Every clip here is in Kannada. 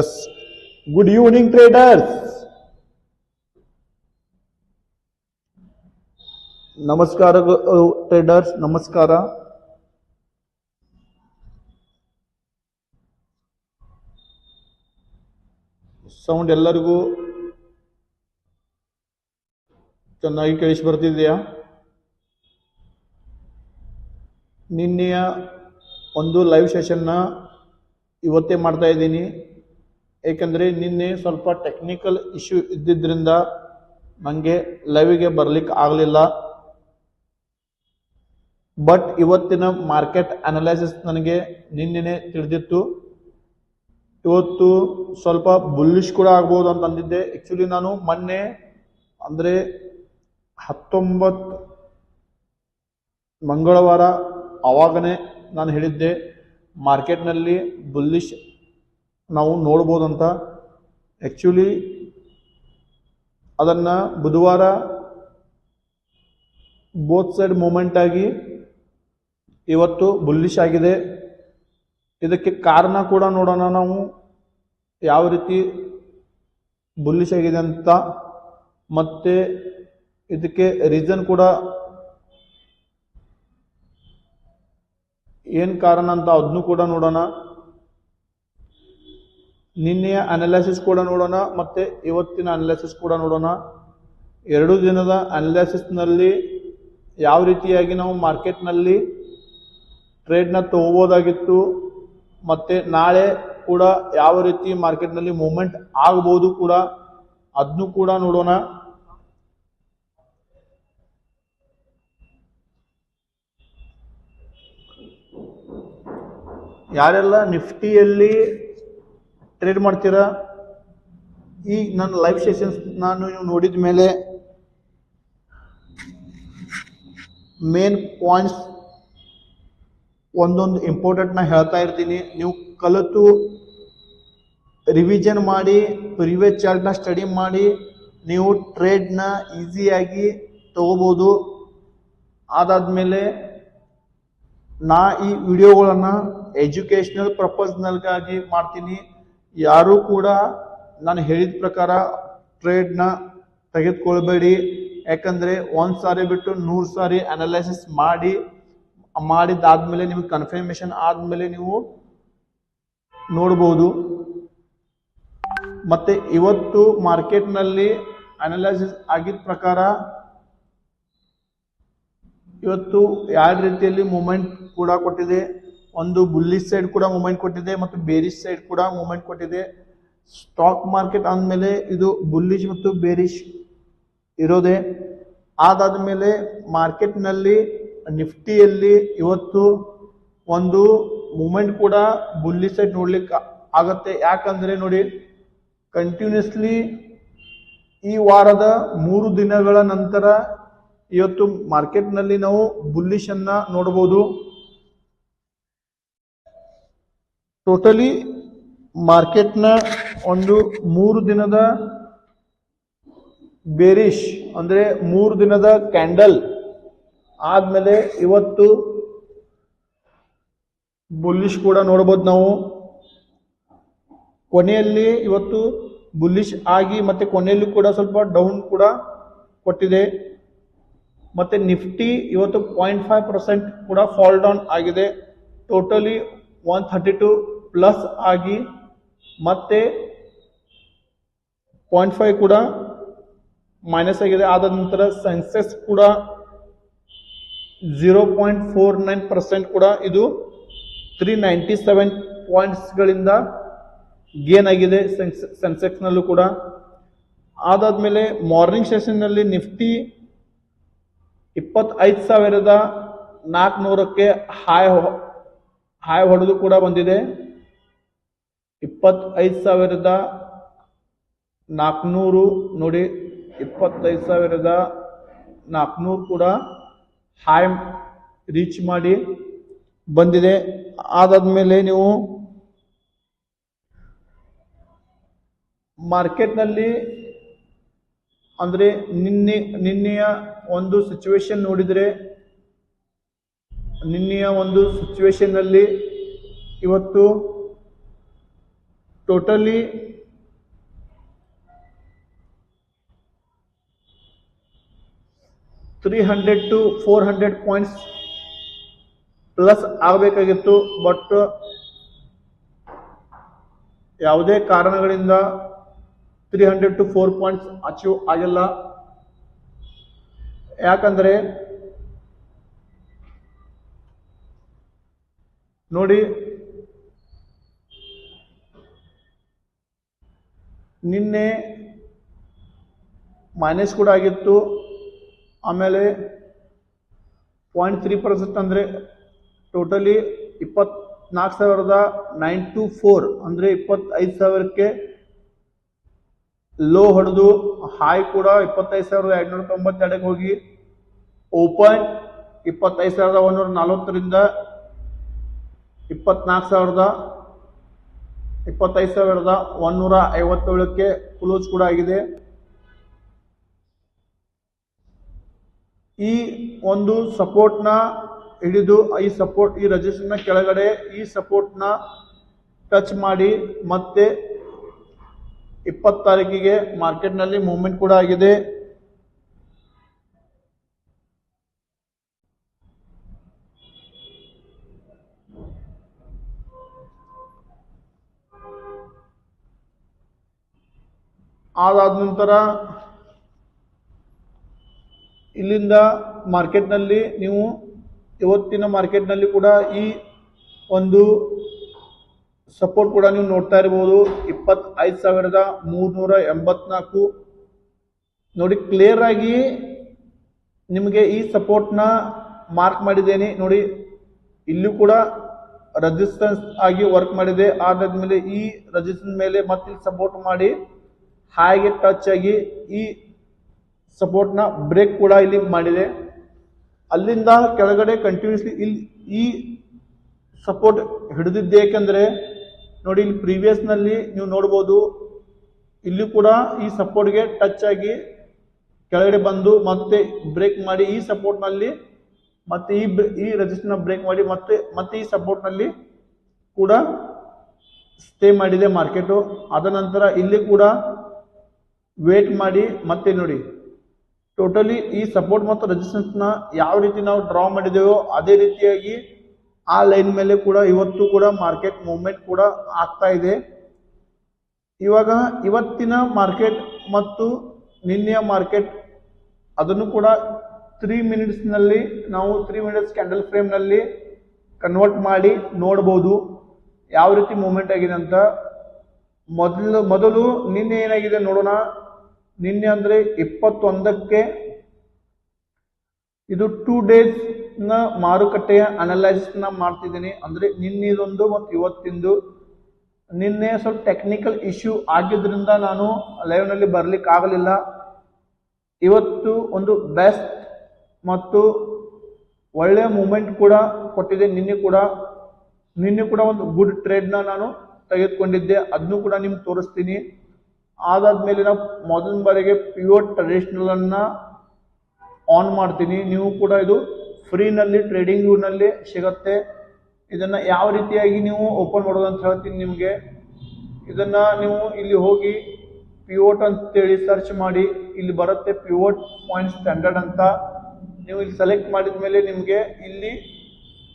ಎಸ್ ಗುಡ್ ಈವ್ನಿಂಗ್ ಟ್ರೇಡರ್ಸ್ ನಮಸ್ಕಾರ ಟ್ರೇಡರ್ಸ್ ನಮಸ್ಕಾರ ಸೌಂಡ್ ಎಲ್ಲರಿಗೂ ಚೆನ್ನಾಗಿ ಕೇಳಿಸಿ ಬರ್ತಿದೆಯಾ? ನಿನ್ನೆಯ ಒಂದು ಲೈವ್ ಸೆಷನ್ನ ಇವತ್ತೇ ಮಾಡ್ತಾ ಇದ್ದೀನಿ. ಏಕೆಂದರೆ ನಿನ್ನೆ ಸ್ವಲ್ಪ ಟೆಕ್ನಿಕಲ್ ಇಶ್ಯೂ ಇದ್ದಿದ್ದರಿಂದ ನನಗೆ ಲೈವಿಗೆ ಬರಲಿಕ್ಕೆ ಆಗಲಿಲ್ಲ. ಬಟ್ ಇವತ್ತಿನ ಮಾರ್ಕೆಟ್ ಅನಾಲಿಸಿಸ್ ನನಗೆ ನಿನ್ನೆ ತಿಳಿದಿತ್ತು. ಇವತ್ತು ಸ್ವಲ್ಪ ಬುಲ್ಲಿಶ್ ಕೂಡ ಆಗ್ಬೋದು ಅಂತ ಅಂದಿದ್ದೆ. ಆ್ಯಕ್ಚುಲಿ ನಾನು ಮೊನ್ನೆ ಅಂದರೆ ಹತ್ತೊಂಬತ್ತು ಮಂಗಳವಾರ ಆವಾಗನೇ ನಾನು ಹೇಳಿದ್ದೆ ಮಾರ್ಕೆಟ್ನಲ್ಲಿ ಬುಲ್ಲಿಶ್ ನಾವು ನೋಡ್ಬೋದಂತ ಆ್ಯಕ್ಚುಲಿ ಅದನ್ನು ಬುಧವಾರ ಬೋತ್ ಸೈಡ್ ಮೂಮೆಂಟಾಗಿ ಇವತ್ತು ಬುಲ್ಲಿಶ್ ಆಗಿದೆ. ಇದಕ್ಕೆ ಕಾರಣ ಕೂಡ ನೋಡೋಣ ನಾವು ಯಾವ ರೀತಿ ಬುಲ್ಲಿಶ್ ಆಗಿದೆ ಅಂತ ಮತ್ತು ಇದಕ್ಕೆ ರೀಸನ್ ಕೂಡ ಏನು ಕಾರಣ ಅಂತ ಅದನ್ನು ಕೂಡ ನೋಡೋಣ. ನಿನ್ನೆಯ ಅನಾಲಿಸಿಸ್ ಕೂಡ ನೋಡೋಣ, ಮತ್ತೆ ಇವತ್ತಿನ ಅನಾಲಿಸಿಸ್ ಕೂಡ ನೋಡೋಣ. ಎರಡು ದಿನದ ಅನಾಲಿಸಿಸ್ನಲ್ಲಿ ಯಾವ ರೀತಿಯಾಗಿ ನಾವು ಮಾರ್ಕೆಟ್ನಲ್ಲಿ ಟ್ರೇಡ್ನ ತಗೋಬೋದಾಗಿತ್ತು, ಮತ್ತು ನಾಳೆ ಕೂಡ ಯಾವ ರೀತಿ ಮಾರ್ಕೆಟ್ನಲ್ಲಿ ಮೂಮೆಂಟ್ ಆಗ್ಬೋದು ಕೂಡ ಅದನ್ನು ಕೂಡ ನೋಡೋಣ. ಯಾರೆಲ್ಲ ನಿಫ್ಟಿಯಲ್ಲಿ ಟ್ರೇಡ್ ಮಾಡ್ತೀರಾ? ಈ ನನ್ನ ಲೈವ್ ಸೆಷನ್ಸ್ ನಾನು ನೀವು ನೋಡಿದ ಮೇಲೆ ಮೇನ್ ಪಾಯಿಂಟ್ಸ್ ಒಂದೊಂದು ಇಂಪಾರ್ಟೆಂಟ್ನ ಹೇಳ್ತಾ ಇರ್ತೀನಿ. ನೀವು ಕಲಿತು ರಿವಿಷನ್ ಮಾಡಿ ಪ್ರಿವಿಯಸ್ ಚಾರ್ಟ್ನ ಸ್ಟಡಿ ಮಾಡಿ, ನೀವು ಟ್ರೇಡ್ನ ಈಸಿಯಾಗಿ ತಗೋಬೋದು. ಅದಾದಮೇಲೆ ನಾ ಈ ವಿಡಿಯೋಗಳನ್ನು ಎಜುಕೇಷ್ನಲ್ ಪರ್ಪಸ್ನಲ್ಗಾಗಿ ಮಾಡ್ತೀನಿ. ಯಾರೂ ಕೂಡ ನಾನು ಹೇಳಿದ ಪ್ರಕಾರ ಟ್ರೇಡ್ನ ತೆಗೆದುಕೊಳ್ಬೇಡಿ. ಯಾಕಂದರೆ ಒಂದು ಸಾರಿ ಬಿಟ್ಟು ನೂರು ಸಾರಿ ಅನಲೈಸಿಸ್ ಮಾಡಿ, ಮಾಡಿದ್ದಾದ್ಮೇಲೆ ನಿಮಗೆ ಕನ್ಫರ್ಮೇಷನ್ ಆದಮೇಲೆ ನೀವು ನೋಡ್ಬೋದು. ಮತ್ತು ಇವತ್ತು ಮಾರ್ಕೆಟ್ನಲ್ಲಿ ಅನಲೈಸಿಸ್ ಆಗಿದ ಪ್ರಕಾರ ಇವತ್ತು ಯಾವ ರೀತಿಯಲ್ಲಿ ಮೂಮೆಂಟ್ ಕೂಡ ಕೊಟ್ಟಿದೆ ಒಂದು ಬುಲ್ಲಿಶ್ ಸೈಡ್ ಕೂಡ ಮೂಮೆಂಟ್ ಕೊಟ್ಟಿದೆ ಮತ್ತು ಬೇರಿಶ್ ಸೈಡ್ ಕೂಡ ಮೂಮೆಂಟ್ ಕೊಟ್ಟಿದೆ. ಸ್ಟಾಕ್ ಮಾರ್ಕೆಟ್ ಅಂದಮೇಲೆ ಇದು ಬುಲ್ಲಿಶ್ ಮತ್ತು ಬೇರಿಶ್ ಇರೋದೆ. ಅದಾದ ಮೇಲೆ ಮಾರ್ಕೆಟ್ನಲ್ಲಿ ನಿಫ್ಟಿಯಲ್ಲಿ ಇವತ್ತು ಒಂದು ಮೂಮೆಂಟ್ ಕೂಡ ಬುಲ್ಲಿ ಸೈಡ್ ನೋಡ್ಲಿಕ್ಕೆ ಆಗತ್ತೆ. ಯಾಕಂದರೆ ನೋಡಿ ಕಂಟಿನ್ಯೂಸ್ಲಿ ಈ ವಾರದ ಮೂರು ದಿನಗಳ ನಂತರ ಇವತ್ತು ಮಾರ್ಕೆಟ್ನಲ್ಲಿ ನಾವು ಬುಲ್ಲಿಶನ್ನು ನೋಡ್ಬೋದು. ಟೋಟಲಿ ಮಾರ್ಕೆಟ್ನ ಒಂದು ಮೂರು ದಿನದ ಬೇರಿಶ್ ಅಂದರೆ ಮೂರು ದಿನದ ಕ್ಯಾಂಡಲ್ ಆದಮೇಲೆ ಇವತ್ತು ಬುಲ್ಲಿಶ್ ಕೂಡ ನೋಡ್ಬೋದು ನಾವು. ಕೊನೆಯಲ್ಲಿ ಇವತ್ತು ಬುಲ್ಲಿಶ್ ಆಗಿ ಮತ್ತೆ ಕೊನೆಯಲ್ಲಿ ಕೂಡ ಸ್ವಲ್ಪ ಡೌನ್ ಕೂಡ ಕೊಟ್ಟಿದೆ. ಮತ್ತೆ ನಿಫ್ಟಿ ಇವತ್ತು ಪಾಯಿಂಟ್ ಫೈವ್ ಪರ್ಸೆಂಟ್ ಕೂಡ ಫಾಲ್ ಡೌನ್ ಆಗಿದೆ. Totally one thirty two plus ಆಗಿ ಮತ್ತೆ ಪಾಯಿಂಟ್ ಫೈವ್ ಕೂಡ ಮೈನಸ್ ಆಗಿದೆ. ಆದ ನಂತರ ಸೆನ್ಸೆಸ್ ಕೂಡ zero point four nine percent ಕೂಡ ಇದು ತ್ರೀ ನೈಂಟಿ ಸೆವೆನ್ ಪಾಯಿಂಟ್ಸ್ಗಳಿಂದ ಗೇನ್ ಆಗಿದೆ ಸೆನ್ಸ್ ಸೆನ್ಸೆಕ್ಸ್ನಲ್ಲೂ ಕೂಡ. ಅದಾದಮೇಲೆ ಮಾರ್ನಿಂಗ್ ಸೆಷನ್ನಲ್ಲಿ ನಿಫ್ಟಿ ಇಪ್ಪತ್ತೈದು ಸಾವಿರದ ನಾಲ್ಕುನೂರಕ್ಕೆ ಹಾಯ್ ಹಾಯ್ ಹೊಡೆದು ಕೂಡ ಬಂದಿದೆ. ಇಪ್ಪತ್ತೈದು ಸಾವಿರದ ನಾಲ್ಕುನೂರು ನೋಡಿ ಇಪ್ಪತ್ತೈದು ಸಾವಿರದ ನಾಲ್ಕುನೂರು ಕೂಡ ಹಾಯ್ ರೀಚ್ ಮಾಡಿ ಬಂದಿದೆ. ಅದಾದಮೇಲೆ ನೀವು ಮಾರ್ಕೆಟ್ನಲ್ಲಿ ಅಂದರೆ ನಿನ್ನೆ, ನಿನ್ನೆಯ ಒಂದು ಸಿಚುವೇಶನ್ ನೋಡಿದರೆ, ನಿನ್ನೆಯ ಒಂದು ಸಿಚುವೇಶನ್ನಲ್ಲಿ ಇವತ್ತು totally three hundred to four hundred points plus ಆಗಬೇಕಾಗಿತ್ತು, ಬಟ್ ಯಾವುದೇ ಕಾರಣಗಳಿಂದ three hundred to four points achieve ಆಗಿಲ್ಲ. ಯಾಕಂದರೆ ನೋಡಿ ನಿನ್ನೆ ಮೈನಸ್ ಕೂಡ ಆಗಿತ್ತು. ಆಮೇಲೆ ಪಾಯಿಂಟ್ ತ್ರೀ ಪರ್ಸೆಂಟ್ ಅಂದರೆ ಟೋಟಲಿ ಇಪ್ಪತ್ನಾಲ್ಕು ಸಾವಿರದ ನೈನ್ ಟು ಫೋರ್ ಅಂದರೆ ಇಪ್ಪತ್ತೈದು ಸಾವಿರಕ್ಕೆ ಲೋ ಹೊಡೆದು ಹಾಯ್ ಕೂಡ ಇಪ್ಪತ್ತೈದು ಸಾವಿರದ ಎರಡುನೂರ ತೊಂಬತ್ತೆರಡಕ್ಕೆ ಹೋಗಿ ಓಪನ್ ಇಪ್ಪತ್ತೈದು ಸಾವಿರದ ಒಂದೂರ ನಲವತ್ತರಿಂದ ಇಪ್ಪತ್ನಾಲ್ಕು ಸಾವಿರದ ಇಪ್ಪತ್ತೈದು ಸಾವಿರದ ಒಂದೂರ ಐವತ್ತೇಳಕ್ಕೆ ಕ್ಲೋಸ್ ಕೂಡ ಆಗಿದೆ. ಈ ಒಂದು ಸಪೋರ್ಟ್ನ ಹಿಡಿದು, ಈ ಸಪೋರ್ಟ್, ಈ ರಜಿಸ್ಟರ್ನ ಕೆಳಗಡೆ ಈ ಸಪೋರ್ಟ್ನ ಟಚ್ ಮಾಡಿ ಮತ್ತೆ ಇಪ್ಪತ್ತು ತಾರೀಕಿಗೆ ಮಾರ್ಕೆಟ್ನಲ್ಲಿ ಮೂವ್ಮೆಂಟ್ ಕೂಡ ಆಗಿದೆ. ಅದಾದ ನಂತರ ಇಲ್ಲಿಂದ ಮಾರ್ಕೆಟ್ನಲ್ಲಿ ನೀವು ಇವತ್ತಿನ ಮಾರ್ಕೆಟ್ನಲ್ಲಿ ಕೂಡ ಈ ಒಂದು ಸಪೋರ್ಟ್ ಕೂಡ ನೀವು ನೋಡ್ತಾ ಇರ್ಬೋದು. ಇಪ್ಪತ್ತೈದು ಸಾವಿರದ ಮೂರ್ನೂರ ಎಂಬತ್ನಾಲ್ಕು. ನೋಡಿ ಕ್ಲಿಯರ್ ಆಗಿ ನಿಮಗೆ ಈ ಸಪೋರ್ಟ್ನ ಮಾರ್ಕ್ ಮಾಡಿದ್ದೇನೆ. ನೋಡಿ, ಇಲ್ಲೂ ಕೂಡ ರೆಸಿಸ್ಟೆನ್ಸ್ ಆಗಿ ವರ್ಕ್ ಮಾಡಿದೆ. ಅದಾದ್ಮೇಲೆ ಈ ರೆಸಿಸ್ಟೆನ್ಸ್ ಮೇಲೆ ಮತ್ತೆ ಸಪೋರ್ಟ್ ಮಾಡಿ ಹಾಗೆ ಟಚ್ ಆಗಿ ಈ ಸಪೋರ್ಟ್ನ ಬ್ರೇಕ್ ಕೂಡ ಇಲ್ಲಿ ಮಾಡಿದೆ. ಅಲ್ಲಿಂದ ಕೆಳಗಡೆ ಕಂಟಿನ್ಯೂಸ್ಲಿ ಇಲ್ಲಿ ಈ ಸಪೋರ್ಟ್ ಹಿಡಿದಿದ್ದೆ ಏಕೆಂದರೆ ನೋಡಿ ಇಲ್ಲಿ ಪ್ರೀವಿಯಸ್ನಲ್ಲಿ ನೀವು ನೋಡ್ಬೋದು, ಇಲ್ಲಿ ಕೂಡ ಈ ಸಪೋರ್ಟ್ಗೆ ಟಚ್ ಆಗಿ ಕೆಳಗಡೆ ಬಂದು ಮತ್ತೆ ಬ್ರೇಕ್ ಮಾಡಿ ಈ ಸಪೋರ್ಟ್ನಲ್ಲಿ ಮತ್ತೆ ಈ ಈ ರಜಿಸ್ಟರ್ನ ಬ್ರೇಕ್ ಮಾಡಿ ಮತ್ತೆ ಮತ್ತೆ ಈ ಸಪೋರ್ಟ್ನಲ್ಲಿ ಕೂಡ ಸ್ಟೇ ಮಾಡಿದೆ ಮಾರ್ಕೆಟು ಅದ ನಂತರ ಇಲ್ಲಿ ಕೂಡ ವೇಟ್ ಮಾಡಿ, ಮತ್ತೆ ನೋಡಿ. ಟೋಟಲಿ ಈ ಸಪೋರ್ಟ್ ಮತ್ತು ರೆಸಿಸ್ಟೆನ್ಸ್ನ ಯಾವ ರೀತಿ ನಾವು ಡ್ರಾ ಮಾಡಿದ್ದೇವೋ ಅದೇ ರೀತಿಯಾಗಿ ಆ ಲೈನ್ ಮೇಲೆ ಕೂಡ ಇವತ್ತು ಕೂಡ ಮಾರ್ಕೆಟ್ ಮೂವ್ಮೆಂಟ್ ಕೂಡ ಆಗ್ತಾ ಇದೆ. ಇವಾಗ ಇವತ್ತಿನ ಮಾರ್ಕೆಟ್ ಮತ್ತು ನಿನ್ನೆಯ ಮಾರ್ಕೆಟ್ ಅದನ್ನು ಕೂಡ ತ್ರೀ ಮಿನಿಟ್ಸ್ನಲ್ಲಿ ನಾವು ತ್ರೀ ಮಿನಿಟ್ಸ್ ಕ್ಯಾಂಡಲ್ ಫ್ರೇಮ್ನಲ್ಲಿ ಕನ್ವರ್ಟ್ ಮಾಡಿ ನೋಡ್ಬೋದು. ಯಾವ ರೀತಿ ಮೂವ್ಮೆಂಟ್ ಆಗಿದೆ ಅಂತ ಮೊದಲು ಮೊದಲು ನಿನ್ನೆ ಏನಾಗಿದೆ ನೋಡೋಣ. ನಿನ್ನೆ ಅಂದರೆ ಇಪ್ಪತ್ತೊಂದಕ್ಕೆ ಇದು ಟೂ ಡೇಸ್ನ ಮಾರುಕಟ್ಟೆಯ ಅನಲೈಸಿಸ್ನ ಮಾಡ್ತಿದ್ದೀನಿ. ಅಂದ್ರೆ ನಿನ್ನೆದೊಂದು ಮತ್ತು ಇವತ್ತಿಂದು. ನಿನ್ನೆ ಸ್ವಲ್ಪ ಟೆಕ್ನಿಕಲ್ ಇಶ್ಯೂ ಆಗಿದ್ರಿಂದ ನಾನು ಲೈವ್ನಲ್ಲಿ ಬರ್ಲಿಕ್ಕೆ ಆಗಲಿಲ್ಲ. ಇವತ್ತು ಒಂದು ಬೆಸ್ಟ್ ಮತ್ತು ಒಳ್ಳೆಯ ಮೂಮೆಂಟ್ ಕೂಡ ಕೊಟ್ಟಿದೆ. ನಿನ್ನೆ ಕೂಡ ನಿನ್ನೆ ಕೂಡ ಒಂದು ಗುಡ್ ಟ್ರೇಡ್ನ ನಾನು ತೆಗೆದುಕೊಂಡಿದ್ದೆ. ಅದನ್ನು ಕೂಡ ನಿಮ್ಗೆ ತೋರಿಸ್ತೀನಿ. ಅದಾದ್ಮೇಲೆ ನಾವು ಮೊದಲ ಬಾರಿಗೆ ಪ್ಯೂರ್ ಟ್ರೆಡಿಷನಲ್ ಅನ್ನ ಆನ್ ಮಾಡ್ತೀನಿ. ನೀವು ಕೂಡ ಇದು ಫ್ರೀನಲ್ಲಿ ಟ್ರೇಡಿಂಗ್ನಲ್ಲಿ ಸಿಗತ್ತೆ. ಇದನ್ನ ಯಾವ ರೀತಿಯಾಗಿ ನೀವು ಓಪನ್ ಮಾಡೋದು ಅಂತ ಹೇಳ್ತೀನಿ ನಿಮಗೆ. ಇದನ್ನ ನೀವು ಇಲ್ಲಿ ಹೋಗಿ ಪಿವೋಟ್ ಅಂತೇಳಿ ಸರ್ಚ್ ಮಾಡಿ. ಇಲ್ಲಿ ಬರುತ್ತೆ ಪಿವೋಟ್ ಪಾಯಿಂಟ್ ಸ್ಟ್ಯಾಂಡರ್ಡ್ ಅಂತ. ನೀವು ಇಲ್ಲಿ ಸೆಲೆಕ್ಟ್ ಮಾಡಿದ ಮೇಲೆ ನಿಮಗೆ ಇಲ್ಲಿ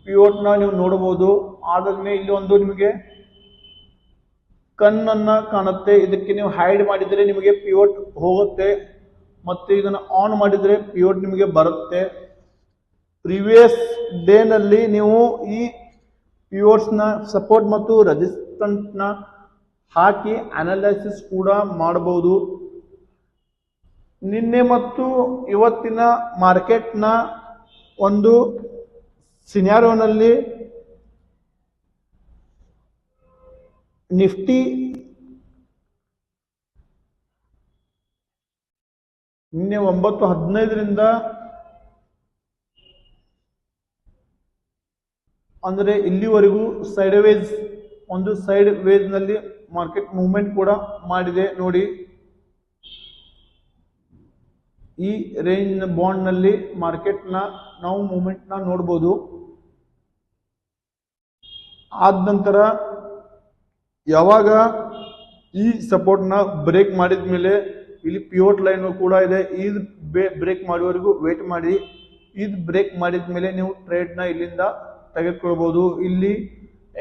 ಪಿವೋಟ್ನ ನೀವು ನೋಡ್ಬೋದು ಆದ್ರೆ ಇಲ್ಲಿ ಒಂದು ನಿಮಗೆ ಕಣ್ಣನ್ನ ಕಾಣುತ್ತೆ. ಇದಕ್ಕೆ ನೀವು ಹೈಡ್ ಮಾಡಿದರೆ ನಿಮಗೆ ಪಿವೋಟ್ ಹೋಗುತ್ತೆ. ಮತ್ತು ಇದನ್ನು ಆನ್ ಮಾಡಿದರೆ ಪಿವೋಟ್ ನಿಮಗೆ ಬರುತ್ತೆ. ಪ್ರಿವಿಯಸ್ ಡೇನಲ್ಲಿ ನೀವು ಈ ಪಿಯೋಟ್ಸ್ನ ಸಪೋರ್ಟ್ ಮತ್ತು ರೆಸಿಸ್ಟೆಂಟ್ನ ಹಾಕಿ ಅನಲೈಸಿಸ್ ಕೂಡ ಮಾಡಬಹುದು. ನಿನ್ನೆ ಮತ್ತು ಇವತ್ತಿನ ಮಾರ್ಕೆಟ್ನ ಒಂದು ಸಿನ್ಯಾರೋನಲ್ಲಿ ನಿಫ್ಟಿ ನಿನ್ನೆ ಒಂಬತ್ತು ಹದಿನೈದರಿಂದ ಅಂದರೆ ಇಲ್ಲಿವರೆಗೂ ಸೈಡ್ ವೇಜ್ ಒಂದು ಸೈಡ್ ವೇಜ್ನಲ್ಲಿ ಮಾರ್ಕೆಟ್ ಮೂವ್ಮೆಂಟ್ ಕೂಡ ಮಾಡಿದೆ ನೋಡಿ. ಈ ರೇಂಜ್ ಬಾಂಡ್ನಲ್ಲಿ ಮಾರ್ಕೆಟ್ನ ನಾವು ಮೂವ್ಮೆಂಟ್ನ ನೋಡ್ಬೋದು. ಆದ ನಂತರ ಯಾವಾಗ ಈ ಸಪೋರ್ಟ್ನ ಬ್ರೇಕ್ ಮಾಡಿದ ಮೇಲೆ ಇಲ್ಲಿ ಪಿಯೋಟ್ ಲೈನ್ ಕೂಡ ಇದೆ. ಇದು ಬ್ರೇಕ್ ಮಾಡುವವರೆಗೂ ವೇಟ್ ಮಾಡಿ. ಇದು ಬ್ರೇಕ್ ಮಾಡಿದ ಮೇಲೆ ನೀವು ಟ್ರೇಡ್ನ ಇಲ್ಲಿಂದ ತೆಗೆದುಕೊಳ್ಬೋದು. ಇಲ್ಲಿ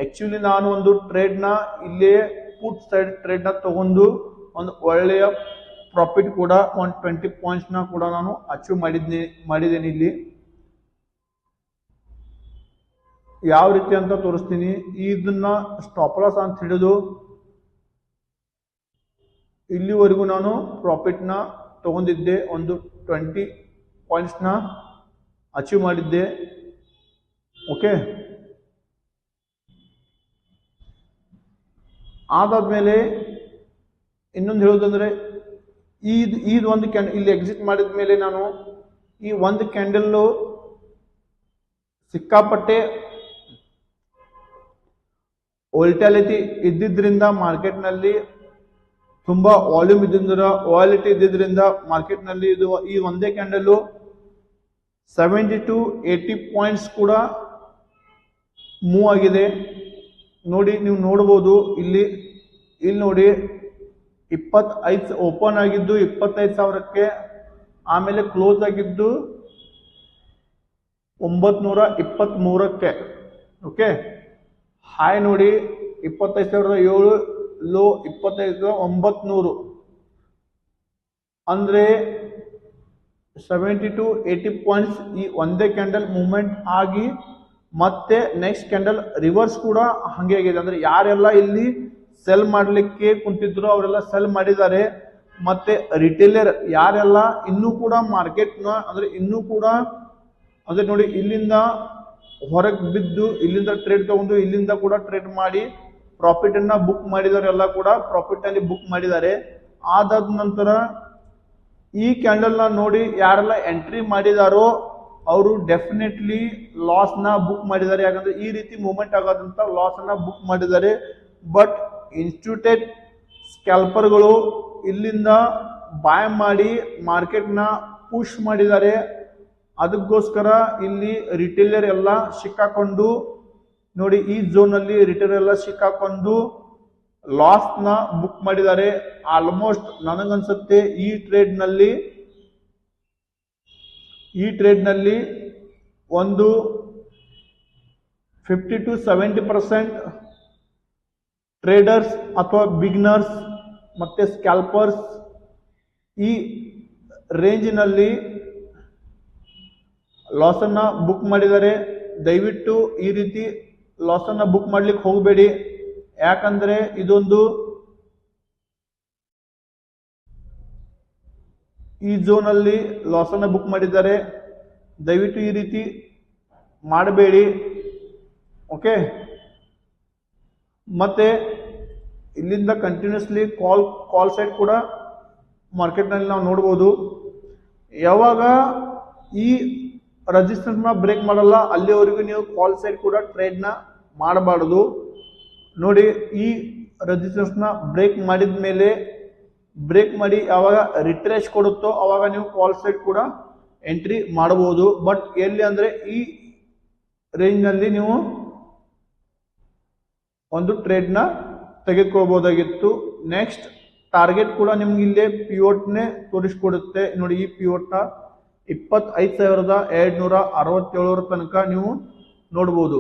ಆ್ಯಕ್ಚುಲಿ ನಾನು ಒಂದು ಟ್ರೇಡ್ನ ಇಲ್ಲೇ ಪುಟ್ ಸೈಡ್ ಟ್ರೇಡ್ನ ತಗೊಂಡು ಒಂದು ಒಳ್ಳೆಯ ಪ್ರಾಫಿಟ್ ಕೂಡ ಒಂದು ಟ್ವೆಂಟಿ ಪಾಯಿಂಟ್ಸ್ನ ಕೂಡ ನಾನು ಅಚೀವ್ ಮಾಡಿದ್ನಿ, ಮಾಡಿದ್ದೇನೆ ಇಲ್ಲಿ. ಯಾವ ರೀತಿ ಅಂತ ತೋರಿಸ್ತೀನಿ. ಇದನ್ನ ಸ್ಟಾಪ್ ಲಾಸ್ ಅಂತ ಹಿಡಿದು ಇಲ್ಲಿವರೆಗೂ ನಾನು ಪ್ರಾಫಿಟ್ನ ತಗೊಂಡಿದ್ದೆ ಒಂದು ಟ್ವೆಂಟಿ ಪಾಯಿಂಟ್ಸ್ನ ಅಚೀವ್ ಮಾಡಿದ್ದೆ. ಓಕೆ ಅದಾದ್ಮೇಲೆ ಇನ್ನೊಂದು ಹೇಳೋದಂದ್ರೆ ಈದ್ ಈದ್ ಒಂದು ಕ್ಯಾಂಡ್ ಇಲ್ಲಿ ಎಕ್ಸಿಟ್ ಮಾಡಿದ ಮೇಲೆ ನಾನು ಈ ಒಂದು ಕ್ಯಾಂಡಲ್ಲು ಸಿಕ್ಕಾಪಟ್ಟೆ ವೋಲ್ಟಾಲಿಟಿ ಇದ್ದಿದ್ದರಿಂದ ಮಾರ್ಕೆಟ್ನಲ್ಲಿ ತುಂಬಾ ವಾಲ್ಯೂಮ್ ಇದ್ದಿಂದ ವಾಲಿಟಿ ಇದ್ದಿದ್ದರಿಂದ ಮಾರ್ಕೆಟ್ನಲ್ಲಿ ಇದು ಈ ಒಂದೇ candle seventy to eighty points ಕೂಡ ಮೂವ್ ಆಗಿದೆ. ನೋಡಿ, ನೀವು ನೋಡ್ಬೋದು, ಇಲ್ಲಿ ಇಲ್ಲಿ ನೋಡಿ, ಇಪ್ಪತ್ತೈದು ಓಪನ್ ಆಗಿದ್ದು ಇಪ್ಪತ್ತೈದು ಸಾವಿರಕ್ಕೆ ಆಮೇಲೆ ಕ್ಲೋಸ್ ಆಗಿದ್ದು ಒಂಬತ್ನೂರ ಇಪ್ಪತ್ತ್ಮೂರಕ್ಕೆ ಓಕೆ ಹಾಯ್ ನೋಡಿ, ಇಪ್ಪತ್ತೈದು ಸಾವಿರದ ಏಳು ಲೋ ಇಪ್ಪತ್ತೈದು ಒಂಬತ್ನೂರು. ಅಂದರೆ ಸೆವೆಂಟಿ ಟು ಏಯ್ಟಿ ಪಾಯಿಂಟ್ಸ್ ಈ ಒಂದೇ ಕ್ಯಾಂಡಲ್ ಮೂಮೆಂಟ್ ಆಗಿ ಮತ್ತೆ ನೆಕ್ಸ್ಟ್ ಕ್ಯಾಂಡಲ್ ರಿವರ್ಸ್ ಕೂಡ ಹಂಗೆ ಆಗಿದೆ. ಅಂದರೆ ಯಾರೆಲ್ಲ ಇಲ್ಲಿ ಸೆಲ್ ಮಾಡಲಿಕ್ಕೆ ಕುಂತಿದ್ರು ಅವರೆಲ್ಲ ಸೆಲ್ ಮಾಡಿದ್ದಾರೆ. ಮತ್ತೆ ರಿಟೇಲರ್ ಯಾರೆಲ್ಲ ಇನ್ನೂ ಕೂಡ ಮಾರ್ಕೆಟ್ನ ಅಂದರೆ ಇನ್ನೂ ಕೂಡ, ಅಂದರೆ ನೋಡಿ ಇಲ್ಲಿಂದ ಹೊರಗೆ ಬಿದ್ದು ಇಲ್ಲಿಂದ ಟ್ರೇಡ್ ತಗೊಂಡು ಇಲ್ಲಿಂದ ಕೂಡ ಟ್ರೇಡ್ ಮಾಡಿ ಪ್ರಾಫಿಟ್ ಅನ್ನ ಬುಕ್ ಮಾಡಿದವರೆಲ್ಲ ಕೂಡ ಪ್ರಾಫಿಟ್ ಅಲ್ಲಿ ಬುಕ್ ಮಾಡಿದ್ದಾರೆ. ಆದಾದ ನಂತರ ಈ ಕ್ಯಾಂಡಲ್ನ ನೋಡಿ ಯಾರೆಲ್ಲ ಎಂಟ್ರಿ ಮಾಡಿದಾರೋ ಅವರು ಡೆಫಿನೆಟ್ಲಿ ಲಾಸ್ನ ಬುಕ್ ಮಾಡಿದ್ದಾರೆ. ಯಾಕಂದ್ರೆ ಈ ರೀತಿ ಮೂವ್ಮೆಂಟ್ ಆಗೋದಂತ ಲಾಸ್ ಅನ್ನ ಬುಕ್ ಮಾಡಿದ್ದಾರೆ. ಬಟ್ ಇನ್ಸ್ಟಿಟ್ಯೂಟೆಡ್ ಸ್ಕ್ಯಾಲ್ಪರ್ಗಳು ಇಲ್ಲಿಂದ ಬಾಯ್ ಮಾಡಿ ಮಾರ್ಕೆಟ್ನ ಪುಷ್ ಮಾಡಿದ್ದಾರೆ. ಅದಕ್ಕೋಸ್ಕರ ಇಲ್ಲಿ ರಿಟೇಲರ್ ಎಲ್ಲ ಸಿಕ್ಕಾಕೊಂಡು, ನೋಡಿ ಈ ಝೋನ್ ಅಲ್ಲಿ ರಿಟೇಲರ್ ಎಲ್ಲ ಸಿಕ್ಕಾಕೊಂಡು ಲಾಸ್ನ ಬುಕ್ ಮಾಡಿದ್ದಾರೆ. ಆಲ್ಮೋಸ್ಟ್ ನನಗನ್ಸುತ್ತೆ ಈ ಟ್ರೇಡ್ನಲ್ಲಿ ಈ ಟ್ರೇಡ್ನಲ್ಲಿ ಒಂದು fifty to seventy percent traders ಅಥವಾ ಬಿಗ್ನರ್ಸ್ ಮತ್ತೆ ಸ್ಕ್ಯಾಲ್ಪರ್ಸ್ ಈ ರೇಂಜಿನಲ್ಲಿ ಲಾಸನ್ನ ಬುಕ್ ಮಾಡಿದ್ದಾರೆ ದಯವಿಟ್ಟು ಈ ರೀತಿ ಲಾಸನ್ನು ಬುಕ್ ಮಾಡ್ಲಿಕ್ಕೆ ಹೋಗಬೇಡಿ. ಯಾಕಂದ್ರೆ ಇದೊಂದು ಈ ಝೋನಲ್ಲಿ ಲಾಸನ್ನು ಬುಕ್ ಮಾಡಿದ್ದಾರೆ ದಯವಿಟ್ಟು ಈ ರೀತಿ ಮಾಡಬೇಡಿ. ಓಕೆ ಮತ್ತೆ ಇಲ್ಲಿಂದ ಕಂಟಿನ್ಯೂಸ್ಲಿ ಕಾಲ್ ಕಾಲ್ ಸೈಡ್ ಕೂಡ ಮಾರ್ಕೆಟ್ನಲ್ಲಿ ನಾವು ನೋಡ್ಬೋದು. ಯಾವಾಗ ಈ ರೆಸಿಸ್ಟೆನ್ಸ್ನ ಬ್ರೇಕ್ ಮಾಡಲ್ಲ, ಅಲ್ಲಿವರೆಗೂ ನೀವು ಕಾಲ್ ಸೈಡ್ ಕೂಡ ಟ್ರೇಡ್ನ ಮಾಡಬಾರ್ದು. ನೋಡಿ, ಈ ರೆಸಿಸ್ಟೆನ್ಸ್ನ ಬ್ರೇಕ್ ಮಾಡಿದ ಮೇಲೆ ಬ್ರೇಕ್ ಮಾಡಿ ಯಾವಾಗ ರಿಟ್ರೇಶ್ ಕೊಡುತ್ತೋ ಅವಾಗ ನೀವು ಕಾಲ್ ಸೈಡ್ ಕೂಡ ಎಂಟ್ರಿ ಮಾಡಬಹುದು. ಬಟ್ ಎಲ್ಲಿ ಅಂದರೆ ಈ ರೇಂಜ್ನಲ್ಲಿ ನೀವು ಒಂದು ಟ್ರೇಡ್ನ ತೆಗೆದುಕೊಳ್ಬೋದಾಗಿತ್ತು. ನೆಕ್ಸ್ಟ್ ಟಾರ್ಗೆಟ್ ಕೂಡ ನಿಮ್ಗೆ ಇಲ್ಲೇ ಪಿವೋಟ್ನೇ ತೋರಿಸ್ಕೊಡುತ್ತೆ. ನೋಡಿ, ಈ ಪಿವೋಟ್ನ ಇಪ್ಪತ್ತೈದು ಸಾವಿರದ ಎರಡ್ನೂರ ಅರವತ್ತೇಳರ ತನಕ ನೀವು ನೋಡ್ಬೋದು.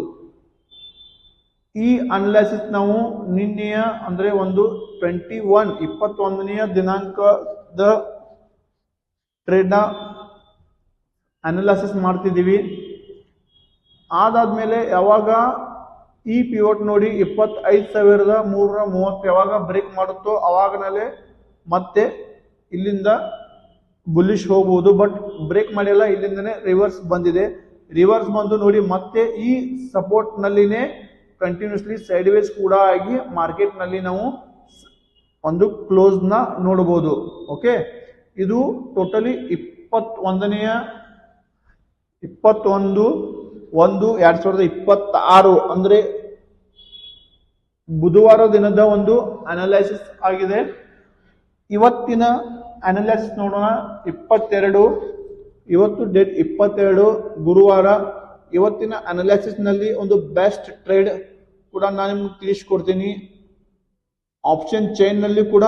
ಈ ಅನಲೈಸಿಸ್ ನಾವು ನಿನ್ನೆಯ, ಅಂದ್ರೆ ಒಂದು ಟ್ವೆಂಟಿ ಒನ್ ಇಪ್ಪತ್ತೊಂದನೆಯ ದಿನಾಂಕದ ಟ್ರೇಡ್ನ ಅನಲೈಸಿಸ್ ಮಾಡ್ತಿದ್ದೀವಿ. ಅದಾದ್ಮೇಲೆ ಯಾವಾಗ ಈ ಪಿವೋಟ್ ನೋಡಿ ಇಪ್ಪತ್ತೈದು ಸಾವಿರದ ಮೂರರ ಮೂವತ್ತು ಯಾವಾಗ ಬ್ರೇಕ್ ಮಾಡುತ್ತೋ ಅವಾಗನಲ್ಲೇ ಮತ್ತೆ ಇಲ್ಲಿಂದ ಬುಲ್ಲಿಶ್ ಹೋಗ್ಬೋದು ಬಟ್ ಬ್ರೇಕ್ ಮಾಡಿಲ್ಲ, ಇಲ್ಲಿಂದನೇ ರಿವರ್ಸ್ ಬಂದಿದೆ. ರಿವರ್ಸ್ ಬಂದು ನೋಡಿ, ಮತ್ತೆ ಈ ಸಪೋರ್ಟ್ ನಲ್ಲಿನೇ ಕಂಟಿನ್ಯೂಸ್ಲಿ ಸೈಡ್ ವೇಸ್ ಕೂಡ ಆಗಿ ಮಾರ್ಕೆಟ್ನಲ್ಲಿ ನಾವು ಒಂದು ಕ್ಲೋಸ್ನ ನೋಡಬಹುದು ಓಕೆ ಇದು ಟೋಟಲಿ ಇಪ್ಪತ್ತೊಂದನೆಯ, ಇಪ್ಪತ್ತೊಂದು, ಒಂದು, ಎರಡ್ ಸಾವಿರದ ಇಪ್ಪತ್ತಾರು, ಅಂದ್ರೆ ಬುಧವಾರ ದಿನದ ಒಂದು ಅನಲೈಸಿಸ್ ಆಗಿದೆ. ಇವತ್ತಿನ ಅನಲೈಸಿಸ್ ನೋಡೋಣ. ಇಪ್ಪತ್ತೆರಡು, ಇವತ್ತು ಡೇಟ್ ಇಪ್ಪತ್ತೆರಡು, ಗುರುವಾರ. ಇವತ್ತಿನ ಅನಾಲಿಸಿಸ್ನಲ್ಲಿ ಒಂದು ಬೆಸ್ಟ್ ಟ್ರೇಡ್ ಕೂಡ ನಾನು ನಿಮ್ಗೆ ತಿಳಿಸ್ಕೊಡ್ತೀನಿ. ಆಪ್ಷನ್ ಚೈನ್ನಲ್ಲಿ ಕೂಡ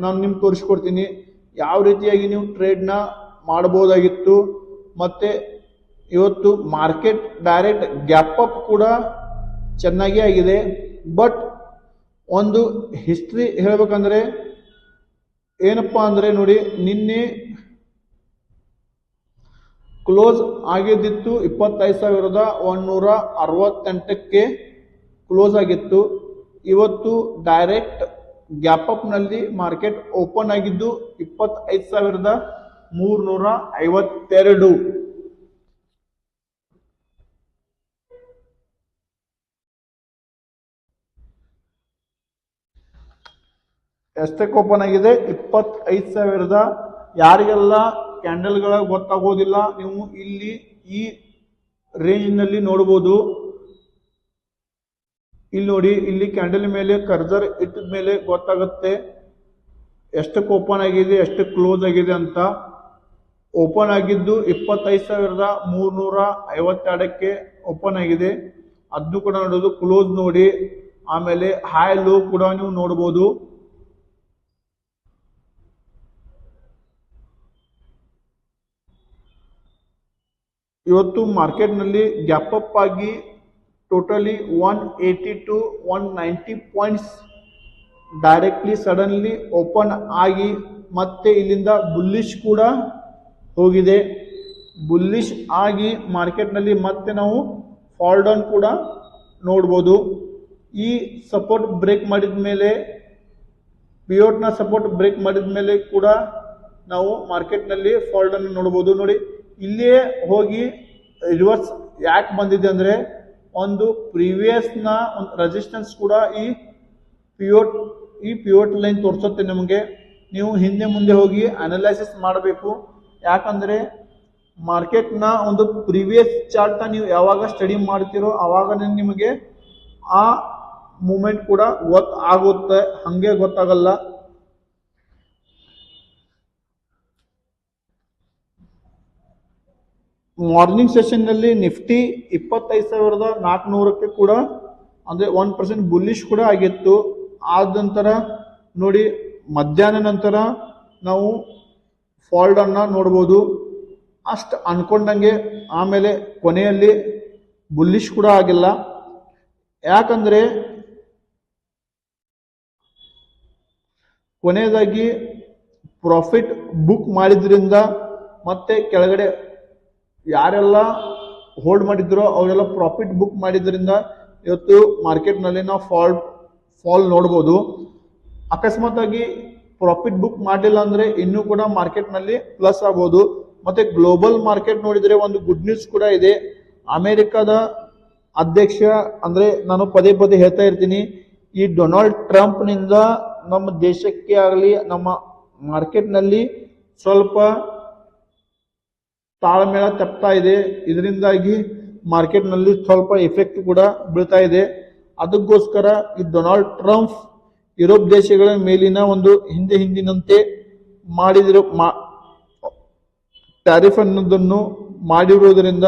ನಾನು ನಿಮ್ಗೆ ತೋರಿಸ್ಕೊಡ್ತೀನಿ. ಯಾವ ರೀತಿಯಾಗಿ ನೀವು ಟ್ರೇಡ್ನ ಮಾಡ್ಬೋದಾಗಿತ್ತು. ಮತ್ತು ಇವತ್ತು ಮಾರ್ಕೆಟ್ ಡೈರೆಕ್ಟ್ ಗ್ಯಾಪ್ ಅಪ್ ಕೂಡ ಚೆನ್ನಾಗಿ ಆಗಿದೆ. ಬಟ್ ಒಂದು ಹಿಸ್ಟ್ರಿ ಹೇಳ್ಬೇಕಂದ್ರೆ ಏನಪ್ಪ ಅಂದರೆ ನೋಡಿ, ನಿನ್ನೆ ಕ್ಲೋಸ್ ಆಗಿದ್ದಿತ್ತು ಇಪ್ಪತ್ತೈದು ಸಾವಿರದ ಒಂದೂರ ಅರವತ್ತೆಂಟಕ್ಕೆ ಕ್ಲೋಸ್ ಆಗಿತ್ತು. ಇವತ್ತು ಡೈರೆಕ್ಟ್ ಗ್ಯಾಪ್ ಅಪ್ನಲ್ಲಿ ಮಾರ್ಕೆಟ್ ಓಪನ್ ಆಗಿದ್ದು ಇಪ್ಪತ್ತೈದು ಸಾವಿರದ ಮೂರ್ನೂರ ಐವತ್ತೆರಡು. ಎಷ್ಟಕ್ಕೆ ಓಪನ್ ಆಗಿದೆ ಇಪ್ಪತ್ತೈದು ಸಾವಿರದ ಯಾರಿಗೆಲ್ಲ ಕ್ಯಾಂಡಲ್ಗಳ ಗೊತ್ತಾಗೋದಿಲ್ಲ, ನೀವು ಇಲ್ಲಿ ಈ ರೇಂಜ್ನಲ್ಲಿ ನೋಡ್ಬೋದು. ಇಲ್ಲಿ ನೋಡಿ, ಇಲ್ಲಿ ಕ್ಯಾಂಡಲ್ ಮೇಲೆ ಕರ್ಜರ್ ಇಟ್ಟಿದ ಮೇಲೆ ಗೊತ್ತಾಗುತ್ತೆ ಎಷ್ಟಕ್ಕೆ ಓಪನ್ ಆಗಿದೆ, ಎಷ್ಟು ಕ್ಲೋಸ್ ಆಗಿದೆ ಅಂತ. ಓಪನ್ ಆಗಿದ್ದು ಇಪ್ಪತ್ತೈದು ಸಾವಿರದ ಮೂರ್ನೂರ ಐವತ್ತೆರಡಕ್ಕೆ ಓಪನ್ ಆಗಿದೆ. ಅದು ಕೂಡ ನೋಡೋದು ಕ್ಲೋಸ್ ನೋಡಿ. ಆಮೇಲೆ ಹೈ ಲೋ ಕೂಡ ನೀವು ನೋಡ್ಬೋದು. ಇವತ್ತು ಮಾರ್ಕೆಟ್ನಲ್ಲಿ ಗ್ಯಾಪ್ ಅಪ್ ಆಗಿ totally one eighty to one ninety points directly suddenly open ಆಗಿ ಮತ್ತೆ ಇಲ್ಲಿಂದ ಬುಲ್ಲಿಶ್ ಕೂಡ ಹೋಗಿದೆ. ಬುಲ್ಲಿಶ್ ಆಗಿ ಮಾರ್ಕೆಟ್ನಲ್ಲಿ ಮತ್ತೆ ನಾವು ಫಾಲ್ ಡೌನ್ ಕೂಡ ನೋಡ್ಬೋದು. ಈ ಸಪೋರ್ಟ್ ಬ್ರೇಕ್ ಮಾಡಿದ ಮೇಲೆ ಪಿಯೋಟ್ನ ಸಪೋರ್ಟ್ ಬ್ರೇಕ್ ಮಾಡಿದ ಮೇಲೆ ಕೂಡ ನಾವು ಮಾರ್ಕೆಟ್ನಲ್ಲಿ ಫಾಲ್ ನೋಡ್ಬೋದು. ನೋಡಿ ಇಲ್ಲಿಯೇ ಹೋಗಿ ರಿವರ್ಸ್ ಯಾಕೆ ಬಂದಿದೆ ಅಂದರೆ ಒಂದು ಪ್ರೀವಿಯಸ್ನ ಒಂದು ರೆಸಿಸ್ಟೆನ್ಸ್ ಕೂಡ ಈ ಪಿಯೋಟ್ ಈ ಪಿಯೋಟ್ ಲೈನ್ ತೋರಿಸುತ್ತೆ ನಿಮಗೆ. ನೀವು ಹಿಂದೆ ಮುಂದೆ ಹೋಗಿ ಅನಲೈಸಿಸ್ ಮಾಡಬೇಕು. ಯಾಕಂದರೆ ಮಾರ್ಕೆಟ್ನ ಒಂದು ಪ್ರೀವಿಯಸ್ ಚಾರ್ಟ್ನ ನೀವು ಯಾವಾಗ ಸ್ಟಡಿ ಮಾಡ್ತೀರೋ ಆವಾಗನೇ ನಿಮಗೆ ಆ ಮೂಮೆಂಟ್ ಕೂಡ ಗೊತ್ತಾಗುತ್ತೆ. ಹಾಗೆ ಗೊತ್ತಾಗಲ್ಲ. ಮಾರ್ನಿಂಗ್ ಸೆಷನ್ನಲ್ಲಿ ನಿಫ್ಟಿ ಇಪ್ಪತ್ತೈದು ಸಾವಿರದ ನಾಲ್ಕುನೂರಕ್ಕೆ ಕೂಡ, ಅಂದರೆ ಒನ್ ಪರ್ಸೆಂಟ್ ಬುಲ್ಲಿಶ್ ಕೂಡ ಆಗಿತ್ತು. ಆದ ನಂತರ ನೋಡಿ, ಮಧ್ಯಾಹ್ನ ನಂತರ ನಾವು ಫಾಲ್ಡನ್ನು ನೋಡ್ಬೋದು. ಅಷ್ಟು ಅನ್ಕೊಂಡಂಗೆ ಆಮೇಲೆ ಕೊನೆಯಲ್ಲಿ ಬುಲ್ಲಿಶ್ ಕೂಡ ಆಗಿಲ್ಲ. ಯಾಕಂದರೆ ಕೊನೆಯದಾಗಿ ಪ್ರಾಫಿಟ್ ಬುಕ್ ಮಾಡಿದ್ರಿಂದ ಮತ್ತೆ ಕೆಳಗಡೆ ಯಾರೆಲ್ಲ ಹೋಲ್ಡ್ ಮಾಡಿದ್ರೋ ಅವರೆಲ್ಲ ಪ್ರಾಫಿಟ್ ಬುಕ್ ಮಾಡಿದ್ರಿಂದ ಇವತ್ತು ಮಾರ್ಕೆಟ್ನಲ್ಲಿ ನಾವು ಫಾಲ್ ಫಾಲ್ ನೋಡ್ಬೋದು. ಅಕಸ್ಮಾತ್ ಆಗಿ ಪ್ರಾಫಿಟ್ ಬುಕ್ ಮಾಡಲಿಲ್ಲ ಅಂದರೆ ಇನ್ನೂ ಕೂಡ ಮಾರ್ಕೆಟ್ನಲ್ಲಿ ಪ್ಲಸ್ ಆಗ್ಬೋದು. ಮತ್ತೆ ಗ್ಲೋಬಲ್ ಮಾರ್ಕೆಟ್ ನೋಡಿದರೆ ಒಂದು ಗುಡ್ ನ್ಯೂಸ್ ಕೂಡ ಇದೆ. ಅಮೆರಿಕದ ಅಧ್ಯಕ್ಷ ಅಂದರೆ ನಾನು ಪದೇ ಪದೇ ಹೇಳ್ತಾ ಇರ್ತೀನಿ, ಈ ಡೊನಾಲ್ಡ್ ಟ್ರಂಪ್ನಿಂದ ನಮ್ಮ ದೇಶಕ್ಕೆ ಆಗಲಿ, ನಮ್ಮ ಮಾರ್ಕೆಟ್ನಲ್ಲಿ ಸ್ವಲ್ಪ ತಾಳ್ಮೇಳ ತಪ್ತಾ ಇದೆ. ಇದರಿಂದಾಗಿ ಮಾರ್ಕೆಟ್ನಲ್ಲಿ ಸ್ವಲ್ಪ ಎಫೆಕ್ಟ್ ಕೂಡ ಬೀಳ್ತಾ ಇದೆ. ಅದಕ್ಕೋಸ್ಕರ ಈ ಡೊನಾಲ್ಡ್ ಟ್ರಂಪ್ ಯುರೋಪ್ ದೇಶಗಳ ಮೇಲಿನ ಒಂದು ಹಿಂದೆ ಹಿಂದಿನಂತೆ ಮಾಡಿದಿರೋ ಮಾ ಟ್ಯಾರಿಫ್ ಅನ್ನೋದನ್ನು ಮಾಡಿರುವುದರಿಂದ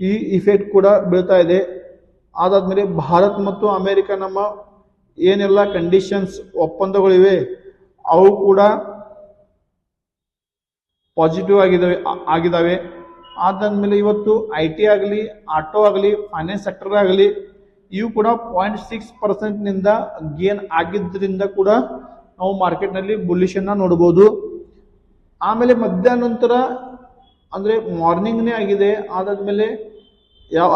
ಈ ಇಫೆಕ್ಟ್ ಕೂಡ ಬೀಳ್ತಾ ಇದೆ. ಅದಾದ್ಮೇಲೆ ಭಾರತ್ ಮತ್ತು ಅಮೇರಿಕ ನಮ್ಮ ಏನೆಲ್ಲ ಕಂಡೀಷನ್ಸ್ ಒಪ್ಪಂದಗಳಿವೆ, ಅವು ಕೂಡ ಪಾಸಿಟಿವ್ ಆಗಿದ್ದಾವೆ ಆಗಿದ್ದಾವೆ ಅದಾದ್ಮೇಲೆ ಇವತ್ತು ಐ ಟಿ ಆಗಲಿ ಆಟೋ ಆಗಲಿ ಫೈನಾನ್ಸ್ ಸೆಕ್ಟರ್ ಆಗಲಿ, ಇವು ಕೂಡ ಪಾಯಿಂಟ್ ಸಿಕ್ಸ್ ಪರ್ಸೆಂಟ್ನಿಂದ ಗೇನ್ ಆಗಿದ್ದರಿಂದ ಕೂಡ ನಾವು ಮಾರ್ಕೆಟ್ನಲ್ಲಿ ಬುಲ್ಲಿಶನ್ನು ನೋಡ್ಬೋದು. ಆಮೇಲೆ ಮಧ್ಯಾಹ್ನ ನಂತರ ಅಂದರೆ ಮಾರ್ನಿಂಗ್ನೇ ಆಗಿದೆ. ಅದಾದ್ಮೇಲೆ ಯಾವ